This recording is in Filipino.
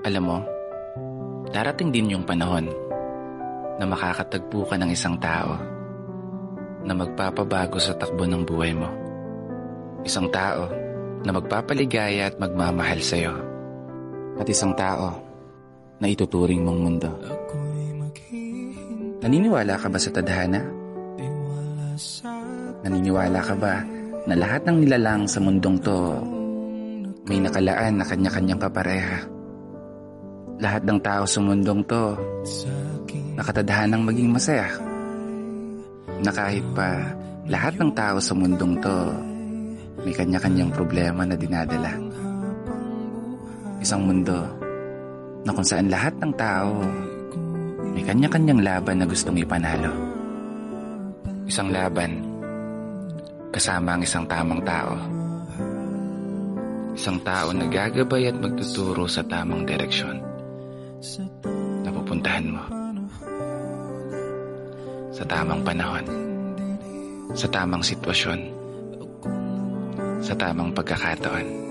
Alam mo, darating din yung panahon na makakatagpo ka ng isang tao na magpapabago sa takbo ng buhay mo. Isang tao na magpapaligaya at magmamahal sa'yo. At isang tao na ituturing mong mundo. Naniniwala ka ba sa tadhana? Naniniwala ka ba na lahat ng nilalang sa mundong to may nakalaan na kanya-kanyang kapareha? Lahat ng tao sa mundong to nakatadhanang maging masaya. Na kahit pa lahat ng tao sa mundong to may kanya-kanyang problema na dinadala. Isang mundo na kung saan lahat ng tao may kanya-kanyang laban na gustong ipanalo. Isang laban kasama ang isang tamang tao. Isang tao na gagabay at magtuturo sa tamang direksyon na pupuntahan mo. Sa tamang panahon. Sa tamang sitwasyon. Sa tamang pagkakataon.